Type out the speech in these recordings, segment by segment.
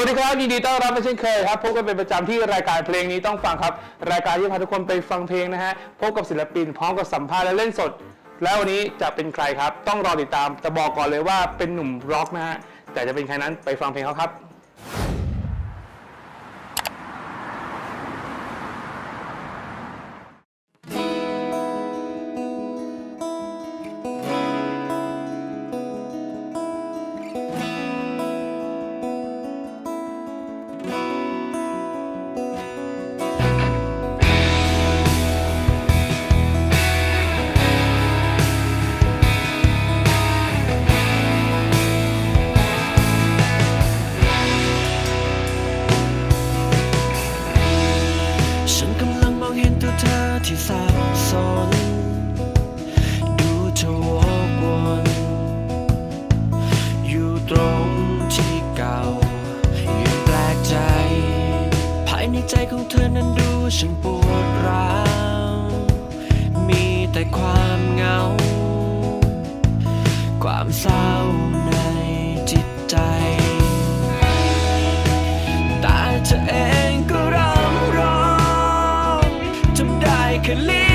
วัสดีครับยินดีต้อนรับเช่นเคยครับพบกันเป็นประจำที่รายการเพลงนี้ต้องฟังครับ รายการที่พาทุกคนไปฟังเพลงนะฮะพบกับศิลปินพร้อมกับสัมภาษณ์และเล่นสด แล้ววันนี้จะเป็นใครครับ ต้องรอติดตามจะบอกก่อนเลยว่าเป็นหนุ่มร็อกนะฮะแต่จะเป็นใครนั้นไปฟังเพลงเขาครับ could live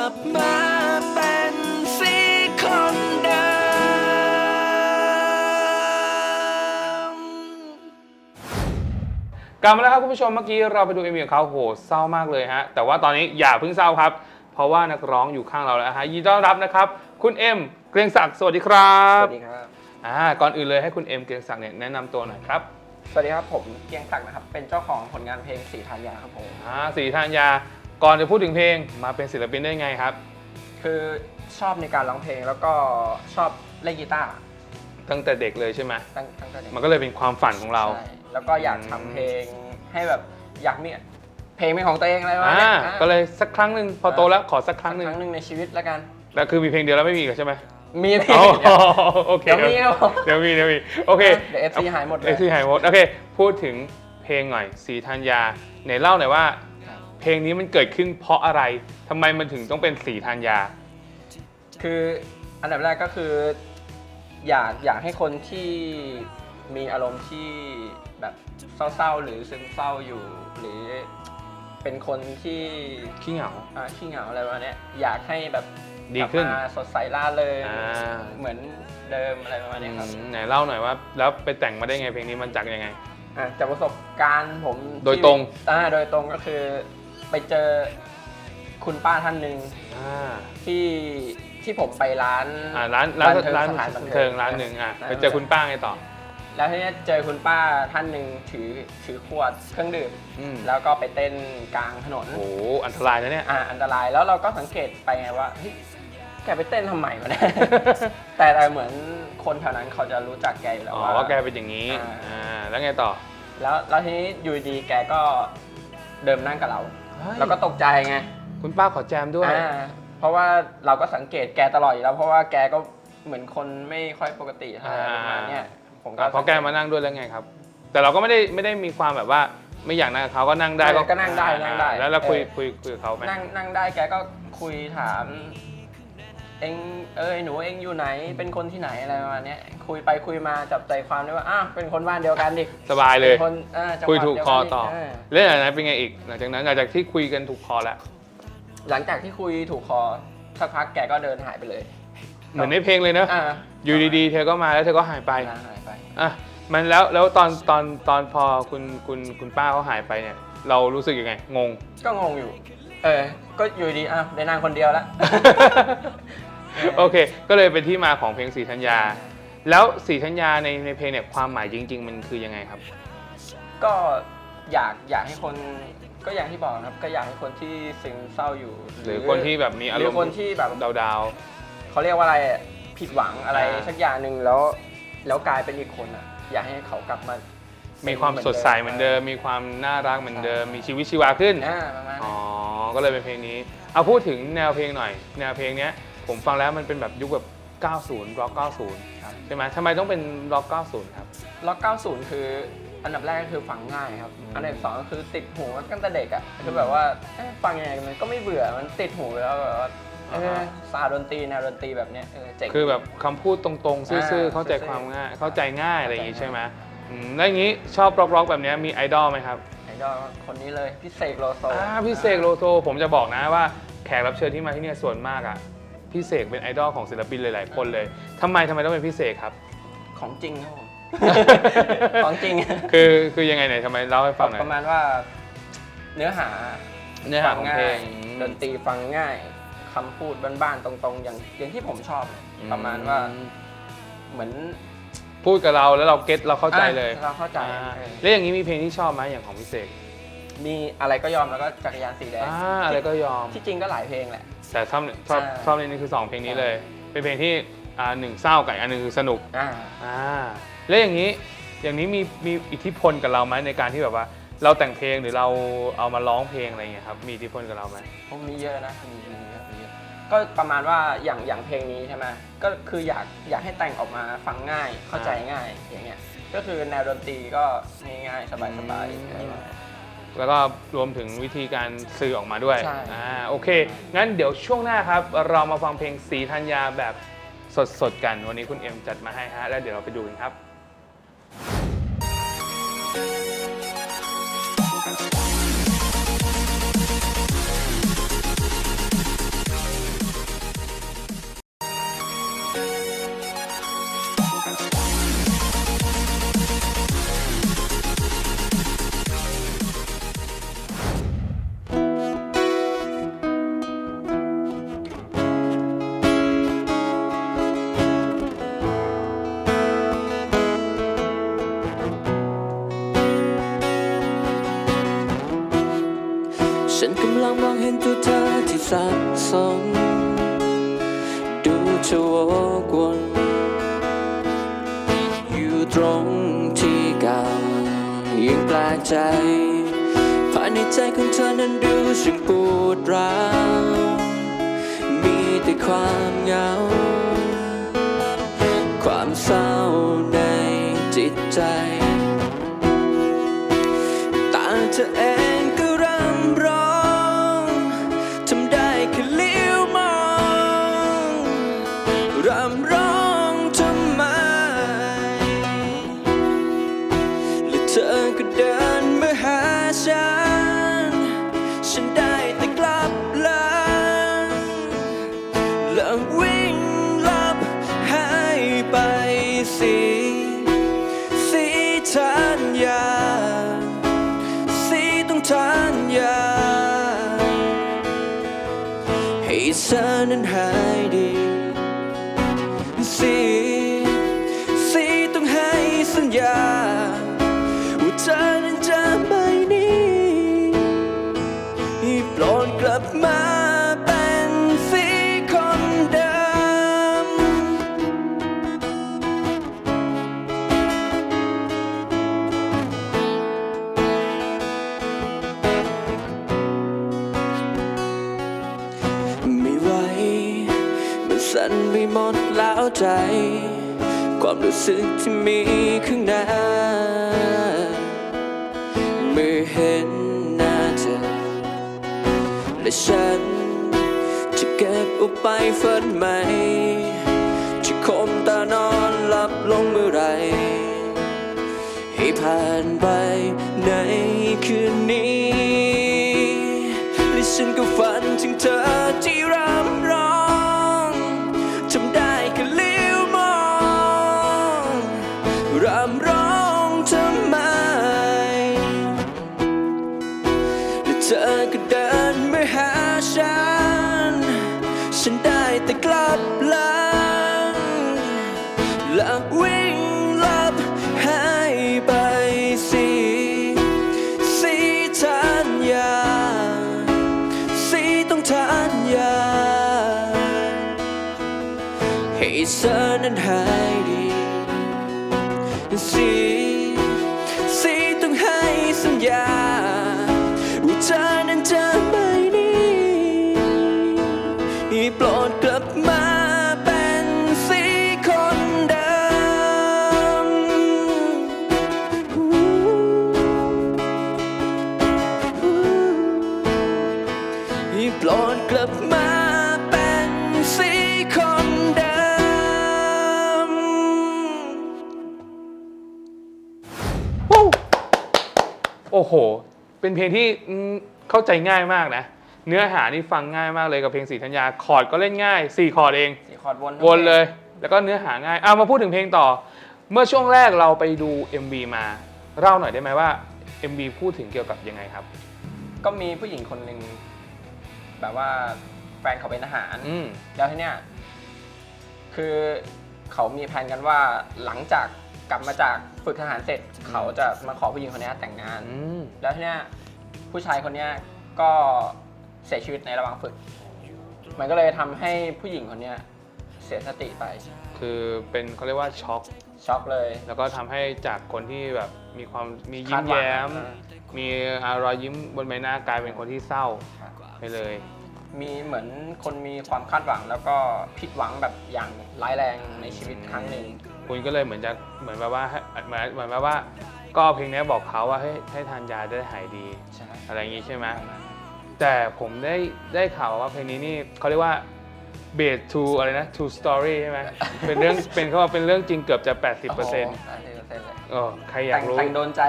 ลับมาเป็นสีคนเดิมกลับมาแล้วครับคุณผู้ชมเมื่อกี้เราไปดูเอ็มวีของเขาโหเศร้ามากเลยฮะ แต่ว่าตอนนี้อย่าเพิ่งเศร้าครับ เพราะว่านักร้องอยู่ข้างเราแล้วฮะยินดีต้อนรับนะครับ คุณเอ็มเกรียงศักดิ์สวัสดีครับสวัสดีครับ อ่าก่อนอื่นเลยให้คุณเอ็มเกรียงศักดิ์เนี่ยแนะนำตัวหน่อยครับสวัสดีครับผมเกียงศักดิ์นะครับ เป็นเจ้าของผลงานเพลงสีทายาครับผม อ่าสีทานยา ก่อนจะพูดถึงเพลงมาเป็นศิลปินได้ไงครับ คือชอบในการร้องเพลงแล้วก็ชอบเล่นกีตาร์ตั้งแต่เด็กเลยใช่ไหมตั้งตั้งแต่เด็กมันก็เลยเป็นความฝันของเรา ใช่แล้วก็อยากอืมทำเพลงให้แบบอยากมีเพลงเป็นของตัวเองอะไรวะอ่าเนี่ยอะก็เลยสักครั้งหนึ่งพอโตแล้วขอสักคครั้รั้งหนึ่งงหนึ่งในชีวิตแล้วกัน แล้วคือมีเพลงเดียวแล้วไม่มีอีกใช่ไหมมีเพลง อ๋อเดียวโอเคเดี๋ยวมีครับผมเดี๋ยวมีเดี๋ยวมีโอเคเดี๋ยว FC หายหมดเลย เอฟซีหายหมดโอเคพูดถึงเพลงหน่อยสีธัญญาไหนเล่าหน่อยว่าครับ เพลงนี้มันเกิดขึ้นเพราะอะไรทำไมมันถึงต้องเป็นสีธัญญาคืออันดับแรกก็คืออยากอยากให้คนที่มีอารมณ์ที่แบบเศร้าๆ หรือซึมเศร้าอยู่ หรือเป็นคนที่ขี้เหงา อ่าขี้เหงาอะไรประมาณเนี้ยอยากให้แบบดีขึ้นกลับมาสดใสล่าเริงอ่า เหมือนเดิมอะไรประมาณอืเนี้ยครับมไหนเล่าหน่อยว่า แล้วไปแต่งมาได้ไงเพลงนี้มันจากยังไง อ่าจากประสบการณ์ผมโดยตรงอ่าโดยตรงก็คือ ไปเจอคุณป้าท่านหนึ่งอ่าที่ที่ผมไปร้านอ่าร้านร้านบันเทิงร้านสถานบับันนเทิเทิงงร้านหนึ่งอะร้านไปเจอคุณป้าไงต่อ แล้วทีเนี้ยเจอคุณป้าท่านหนึ่งถือถือขวดเครื่องดื่ม อืม แล้วก็ไปเต้นกลางถนน โอ้โหอันตรายนะเนี่ย อ่าอันตรายแล้วเราก็สังเกตไปไงว่าเฮ้ยแกไปเต้นทำไมวะเนี่ย แต่แต่เหมือนคนแถวนั้นเขาจะรู้จักแกอยู่แล้วอ๋อว่า ว่าแกเป็นอย่างนี้อ่า อ่าแล้วไงต่อ แล้วแล้วทีนี้อยู่ดีๆแกก็เดิมนั่งกับเรา เฮ้ยเราก็ตกใจไงคุณป้าขอแจมด้วย อ่าเพราะว่าเราก็สังเกตแกตลอดอยู่แล้ว เพราะว่าแกก็เหมือนคนไม่ค่อยปกติเท่าไหร่อ่าประมาณเนี้ยผมก็อะเพราะแกมานั่งด้วยแล้วไงครับ แต่เราก็ไม่ได้ไม่ได้มีความแบบว่าไม่อยากนั่งกับเขาก็นั่งได้ก็นั่งได้นั่งได้อ่าแล้วเราคุยเออ คุยคุยกับเขาไหม นั่งนั่งได้แกก็คุยถาม เองเอ้ยหนูเองอยู่ไหนเป็นคนที่ไหนอะไรประมาณเนี้ยคุยไปคุยมาจับใจความได้ว่าอ้าวเป็นคนบ้านเดียวกันดิสบายเลย เป็นคนอ่าจังหคุยวัดถูกเดีวคอดิต่อเเรื่องอะไรเป็นไงอีก หลังจากนั้นหลังจากที่คุยกันถูกคอแล้ว หลังจากที่คุยถูกคอสักพักแกก็เดินหายไปเลยเหมือนในเพลงเลยเนอะอ่าอยู่ดีๆ เธอก็มาแล้วเธอก็หายไปเดินหายไป อะ มันแล้วแล้วตอนตอนตอนพอคุณคุณคุณป้าเขาหายไปเนี่ย เรารู้สึกยังไง งง ก็งงอยู่ เออ ก็อยู่ดีอ้าวได้นางคนเดียวแล้ว โอเค ก็เลยเป็นที่มาของเพลงสีธัญญา แล้วสีธัญญาในในเพลงเนี่ยความหมายจริง ๆ มันคือยังไงครับ ก็อยากอยากให้คนก็อย่างที่บอกนะครับก็อยากให้คนที่ซึมเศร้าอยู่หรือคนที่แบบมีอาหรรืมอณ์คนที่แบบดาวเขาเรียกว่าอะไรอะผิดหวังอะไรอ่าสักอย่างหนึ่งแล้ว แล้วกลายเป็นอีกคนอะ อยากให้เขากลับมาๆมีความสดใสเหมือนเดิม มีความน่ารักเหมือนเดิม มีชีวิตชีวาขึ้นอ่าประมาณอ๋นั้อนก็เลยเป็นเพลงนี้ เอาพูดถึงแนวเพลงหน่อย แนวเพลงเนี้ย ผมฟังแล้วมันเป็นแบบยุคแบบ 90ร็อก90 ครับ ใช่ไหมทำไมต้องเป็นร็อก90 ครับ ล็อก 90 คืออันดับแรกก็คือฟังง่ายครับอืมอันดับสองก็คือติดหูตั้งแต่เด็กอะคือแบบว่าเอ๊ะฟังยังไงมันก็ไม่เบื่อมันติดหูไปแล้วแบบว่าเออซาดนตรีแนวดนตรีแบบเนี้ยเออเจ๋ง คือแบบคำพูดตรงๆ ซื่ออ่าๆเข้าใจซื่อๆความง่าย เข้าใจง่ายอะไรอย่างงี้เข้าใจใช่ไหมอืมแล้วอย่างงี้ชอบร็อกๆแบบเนี้ยมีไอดอลไหมครับ ไอดอลคนนี้เลยพี่เสกโลโซอ่าพี่เสกโลโซผมจะบอกนะว่าแขกรับเชิญที่มาที่เนี่ยส่วนมากอะ พี่เสกเป็นไอดอลของศิลปินหลาย ๆ คนเลยทำไมทำไมต้องเป็นพี่เสกครับ ของจริงครับผม ของจริง คือคือยังไงไหนทำไมเล่าให้ฟังหน่อยประมาณว่าเนื้อหาเนื้อหาของเพลงดนตรีฟังง่ายคำพูดบ้านๆตรงๆ อย่างอย่างที่ผมชอบเนี่ยประมาณว่าเหมือนพูดกับเราแล้วเราเก็ตเราเข้าใจเลยอะเราเข้าใจอ่าเออแล้วอย่างนี้มีเพลงที่ชอบไหมอย่างของพี่เสก มีอะไรก็ยอมแล้วก็จักรยานสีแดงอ่าอะไรก็ยอม ที่จริงก็หลายเพลงแหละ แต่ชอบชอบอ่าชอบในนี้คือ 2 เพลงนี้เลย เป็นเพลงที่อ่าหนึ่งเศร้ากับอีกอันหนึ่งคือสนุกอ่า อ่าแล้วอย่างนี้อย่างนี้มีมีอิทธิพลกับเราไหมในการที่แบบว่า เราแต่งเพลงหรือเราเอามาร้องเพลงอะไรอย่างเงี้ยครับมีอิทธิพลกับเราไหม พวกนี้เยอะนะมีมีเยอะมีเยอะก็ประมาณว่าอย่างอย่างเพลงนี้ใช่ไหมก็คืออยากอยากให้แต่งออกมาฟังง่ายเข้าใจง่ายอย่างเงี้ยก็คือแนวดนตรีก็ง่ายๆสบายๆอะไรอย่างเงี้ย แล้วก็รวมถึงวิธีการสื่อออกมาด้วยใช่ อ่าโอเค งั้นเดี๋ยวช่วงหน้าครับ เรามาฟังเพลงสีธัญญาแบบสดๆกัน วันนี้คุณเอ็มจัดมาให้ฮะ แล้วเดี๋ยวเราไปดูกันครับฉั รงที่เก่ายังแปลกใจภายในใจของเธอนั้นดูช่างปวดร้าวมีแต่ความเหงา ความเศร้าในจิต สิสีทัญญาสีต้องทันยาให้เธอนั้นหาย สั่นไปหมดแล้วใจ ความรู้สึกที่มีข้างในเมื่อเห็นหน้าเธอ และฉัน จะเก็บเอาไปฝันไหม จะคมตานอนหลับลงเมื่อไรให้ผ่านไปในคืนนี้ และฉันก็ฝันถึงเธอที่รำ โปรดกลับมาเป็นสีคนเดิมโอ้โห เป็นเพลงที่อืมเข้าใจง่ายมากนะ เนื้อหานี่ฟังง่ายมากเลยกับเพลงสีธัญญา คอร์ดก็เล่นง่าย4คอร์ดเอง สี่คอร์ดวนวนเลย แล้วก็เนื้อหาง่ายเอามาพูดถึงเพลงต่อ เมื่อช่วงแรกเราไปดู MV มาเล่าหน่อยได้ไหมว่า MV พูดถึงเกี่ยวกับยังไงครับ ก็มีผู้หญิงคนหนึ่ง แบบว่าแฟนเขาเป็นทหาร อืม แล้วทีเนี้ยคือเขามีแผนกันว่าหลังจากกลับมาจากฝึกทหารเสร็จเขาจะมาขอผู้หญิงคนเนี้ยแต่งงาน อืมแล้วทีเนี้ยผู้ชายคนเนี้ยก็เสียชีวิตในระหว่างฝึก มันก็เลยทำให้ผู้หญิงคนเนี้ยเสียสติไปคือเป็นเขาเรียกว่าช็อก ช็อกเลย แล้วก็ทำให้จากคนที่แบบมีความมียิ้คามดหวังแย้มอ่ามีรอยยิ้มบนใบหน้ากลายเป็นคนที่เศร้า ครับ ไปเลย มีเหมือนคนมีความคาดหวังแล้วก็ผิดหวังแบบอย่างร้ายแรงในชีวิตครั้งหนึ่งคุณก็เลยเหมือนจะเหมือนแบบว่าให้เหมือนเหมือนแบบว่า ก็เอาเพลงนี้บอกเขาว่าให้ให้ทานยาได้หายดีใช่อะไรอย่างงี้ใช่ไหมแต่ผมได้ได้ข่าวว่าเพลงนี้นี่เขาเรียกว่า based to อะไรนะ to story ใช่ไหม เป็นเรื่อง เป็นเขาว่าเป็นเรื่องจริงเกือบจะ 80%โอ้โห80%เลยเออใครอยาแต่กงรู้ แต่งโดนใจ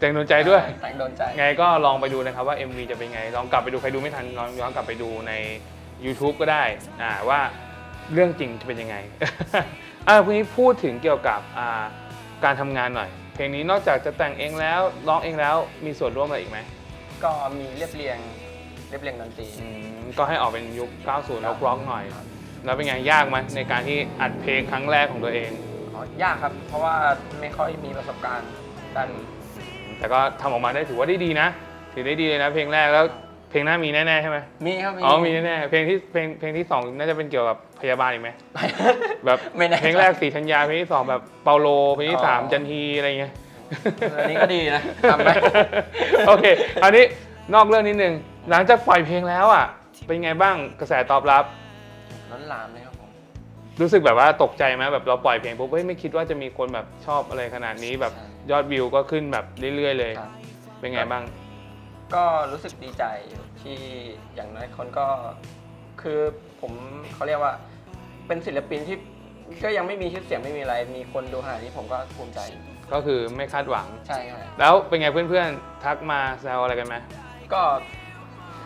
แต่งโดนใจด้วย แต่งโดนใจ ไงก็ลองไปดูนะครับว่า MV จะเป็นไง ลองกลับไปดูใครดูไม่ทันลองย้อนกลับไปดูใน YouTube ก็ได้อ่าว่าเรื่องจริงจะเป็นยังไง อ่าวันนี้พูดถึงเกี่ยวกับอ่าการทำงานหน่อย เพลงนี้นอกจากจะแต่งเองแล้วร้องเองแล้วมีส่วนร่วมอะไรอีกไหมก็มีเรียบเรียงเรียบเรียงดนตรี อืม ก็ให้ออกเป็นยุค 90ร็อกร็อกหน่อย แล้วเป็นไงยากไหมในการที่อัดเพลงครั้งแรกของตัวเอง อ๋อยากครับ เพราะว่าไม่ค่อยมีประสบการณ์ด้านนี้แต่ก็ทำออกมาได้ถือว่าได้ดีนะ ถือได้ดีเลยนะเพลงแรกแล้วเพลงหน้ามีแน่ๆใช่ไหมมีครับอ๋อมีแน่ๆเพลงที่เพลงเพลงที่สองน่าจะเป็นเกี่ยวกับพยาบาลอีกไหมแบบไม่แน่เพลงแรกสีธัญญาเพลงที่สองแบบเปาโลเพลงที่สามอ๋อจันทีอะไรเงี้ยอันนี้ก็ดีนะทำไหมโอเคอันนี้นอกเรื่องนิดนึงหลังจากปล่อยเพลงแล้วอะ เป็นไงบ้างกระแสตอบรับ ล้นหลามเลยครับผมรู้สึกแบบว่าตกใจไหมแบบเราปล่อยเพลงปุ๊บเฮ้ยไม่คิดว่าจะมีคนแบบชอบอะไรขนาดนี้แบบใช่ยอดวิวก็ขึ้นแบบเรื่อย ๆ เลย ครับ เป็นไงบ้าง ก็รู้สึกดีใจที่อย่างน้อยคนก็คือผมเขาเรียกว่า เป็นศิลปินที่ก็ยังไม่มีชื่อเสียงไม่มีอะไร มีคนดูขนาดนี้ผมก็ภูมิใจก็คือไม่คาดหวัง ใช่ครับแล้วเป็นไงเพื่อนๆทักมาแซวอะไรกันไหมก็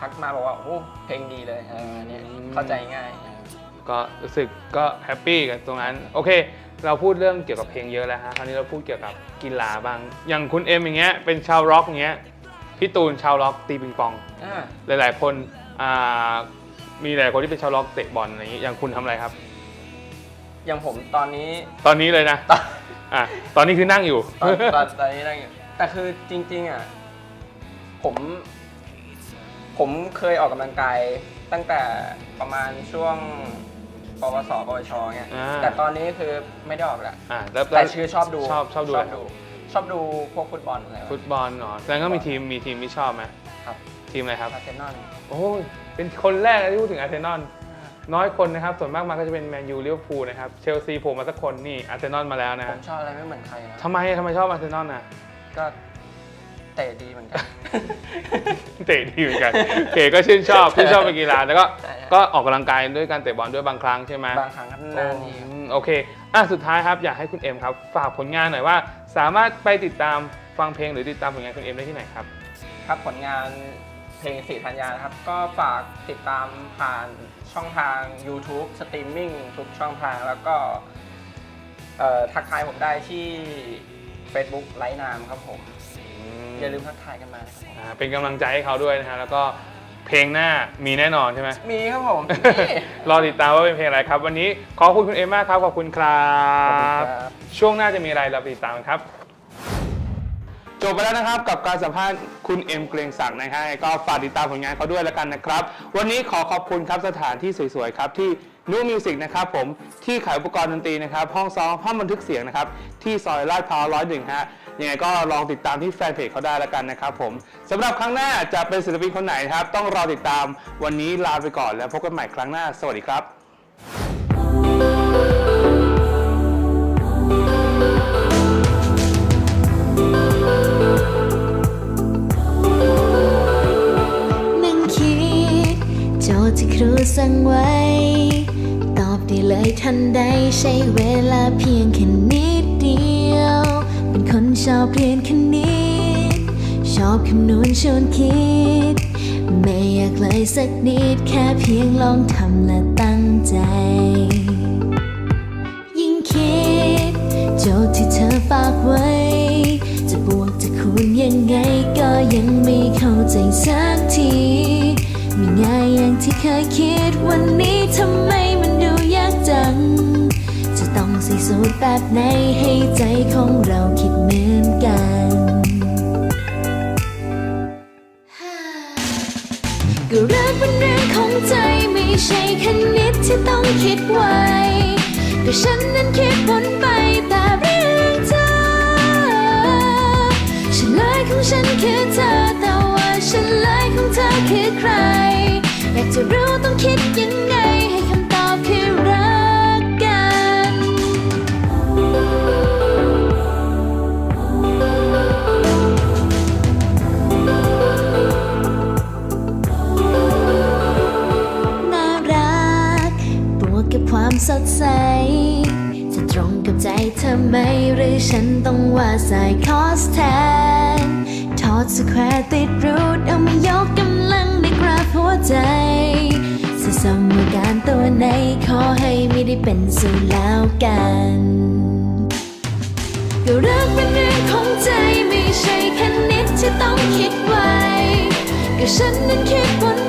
ทักมาบอกว่าโอ้โหเพลงดีเลยอะไรประมาณเนี้ยอืมเข้าใจง่าย ก็รู้สึกก็แฮปปี้กับตรงนั้น โอเค เราพูดเรื่องเกี่ยวกับเพลงเยอะแล้วฮะคราวนี้เราพูดเกี่ยวกับกีฬาบ้าง อย่างคุณเอ็มอย่างเงี้ยเป็นชาวร็อกอย่างเงี้ยพี่ตูนชาวร็อกตีปิงปอง อ่าหลาย ๆ คนอ่ามีหลายคนที่เป็นชาวร็อกเตะบอลอะไรอย่างงี้อย่างคุณทำอะไรครับ อย่างผมตอนนี้ ตอนนี้เลยนะตอนอะตอนนี้คือนั่งอยู่ ตอนตอนตอนนี้นั่งอยู่แต่คือจริงๆอะผม ผมเคยออกกำลังกายตั้งแต่ประมาณช่วงปวสปวชเงี้ยอ่า แต่ตอนนี้คือไม่ได้ออกแล้วอะแล้วแต่ชื่อชอบดูชอบชอบดูชอะอบไรดู ชอบดูพวกฟุตบอลอะไรวะ ฟุตบอลเนาะแสดงก็มีทีมมีทีมที่ชอบไหมครับ ทีมอะไรครับ อาร์เซนอลโอ้ยเป็นคนแรกเลยที่พูดถึงอาร์เซนอลน้อยคนนะครับ ส่วนมากมาก็จะเป็นแมนยูลิเวอร์พูลนะครับ เชลซีโผล่มาสักคนนี่อาร์เซนอลมาแล้วนะผฮะมชอบอะไรไม่เหมือนใครนะทำไมทำไมชอบอาร์เซนอลน่ะก็เตะดีเหมือนกัน เตะดีเหมือนกันโอเคก็ชื่นชอบชื่นชอบเป็นกีฬาแล้วก็ใช่ฮะก็ออกกำลังกายด้วยการเตะบอลด้วยบางครั้งใช่ไหมบางครั้งก็นานทีครับ อืมโอเคอะสุดท้ายครับอยากให้คุณเอ็มครับ ฝากผลงานหน่อยว่า สามารถไปติดตามฟังเพลงหรือติดตามผลงานคุณเอ็มได้ที่ไหนครับ ครับผลงานเพลงสีธัญญานะครับ ก็ฝากติดตามผ่านช่องทาง YouTube สตรีมมิ่งทุกช่องทาง แล้วก็เอ่อทักทายผมได้ที่ Facebook ไลน์นามครับผม อย่าลืมทักทายกันมานะครับผมอ่าเป็นกำลังใจให้เขาด้วยนะฮะ แล้วก็เพลงหน้ามีแน่นอนใช่ไหม มีครับผมนี่ รอติดตามว่าเป็นเพลงอะไรครับ วันนี้ขอบคุณคุณเอ็มมากครับ ขอบคุณครัขอบคุณบ ครับ ช่วงหน้าจะมีอะไรเราไปติดตามกันครับ จบไปแล้วนะครับกับการสัมภาษณ์คุณเอ็มเกรียงศักดิ์นะฮะก็ฝากติดตามผลงานเขาด้วยแล้วกันนะครับ วันนี้ขอขอบคุณครับสถานที่สวยๆครับที่นูมิวสิกนะครับผมที่ขายอุปกรณ์ดนตรีนะครับ ห้องซ้อมห้องบันทึกเสียงนะครับ ที่ซอยลาดพร้าวร้อยหนึ่งฮะ ยังไงก็ลองติดตามที่แฟนเพจเขาได้แล้วกันนะครับผมสำหรับครั้งหน้าจะเป็นศิลปินคนไหนนะครับ ต้องรอติดตามวันนี้ลาไปก่อนแล้วพบกันใหม่ครั้งหน้า สวัสดีครับนั่งคิดโจทย์ที่ครูสั่งไว้ ตอบได้เลยทันใดใช้เวลาเพียงแค่นิ ชอบเรียนคณิตชอบคำนวณชวนคิด ไม่อยากเลยสักนิด แค่เพียงลองทำและตั้งใจ ยิ่งคิด โจทย์ที่เธอฝากไว้ จะบวกจะคูณยังไงก็ยังไม่เข้าใจสักทีไม่ง่ายอย่างที่เคยคิดวันนี้ทำไมมันดูยากจัง สูตรแบบไหนให้ใจของเราคิดเหมือนกันก็เรักเป็นเรื่องของใจไม่ใช่คณิตที่ต้องคิดไวก็ฉันนั้นคิดวนไปแต่เรื่องเธอฉันเลยของฉันคือเธอแต่ว่าฉันเลยของเธอคือใครอยากจะรู้ต้องคิดยังไง สดใส จะตรงกับใจเธอไหม หรือฉันต้องว่าสายคอสแทนทอดสแควร์ติดรูทเอามายกกำลังในกราฟหัวใจสะสมการตัวไหน ขอให้ไม่ได้เป็นศูนย์แล้วกันก็รักเป็นเรื่องของใจไม่ใช่แค่นิดที่ต้องคิดไว้ ก็ฉันนั้นคิดวน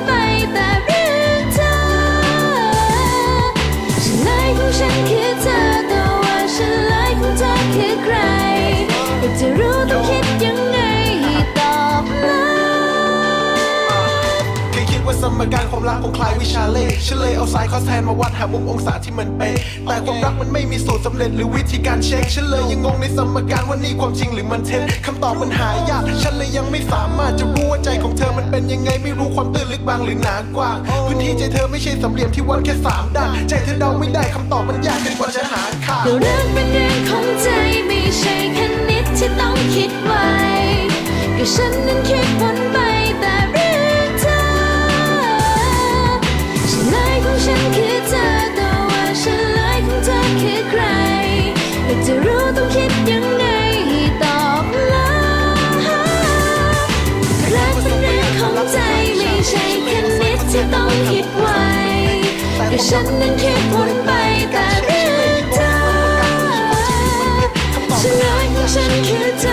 นเสมการความรักคงคลายวิชาเลขฉันเลยเอาสายคอสแทนมาวัดหามุมองศาที่มันเป๊ะแต่ความรักมันไม่มีสูตรสำเร็จหรือวิธีการเช็คฉันเลยยังงงในสมการว่านี่ความจริงหรือมันเท็จคำตอบมันหายากฉันเลยยังไม่สามารถจะรู้ว่าใจของเธอมันเป็นยังไงไม่รู้ความตื้นลึกบางหรือหนากว้างพื้นที่ใจเธอไม่ใช่สามเหลี่ยมที่วัดแค่สามด้านใจเธอเดาไม่ได้คำตอบมันยากเกินกว่าจะหาค่าเรื่องเป็นเรื่องของใจไม่ใช่แค่นิดที่ต้องคิดไว้ก็ฉันนั้นคิดวนไป ฉันคือเธอแต่ว่าเฉลยของเธอคือใครอยากจะรู้ต้องคิดยังไงตอบละรักเป็นเรื่องของใจไม่ใช่แค่นิดที่ต้องคิดไว้ก็ฉันนั้นคิดวนไปแต่เรื่องเธอเฉลยของฉันคือเธอ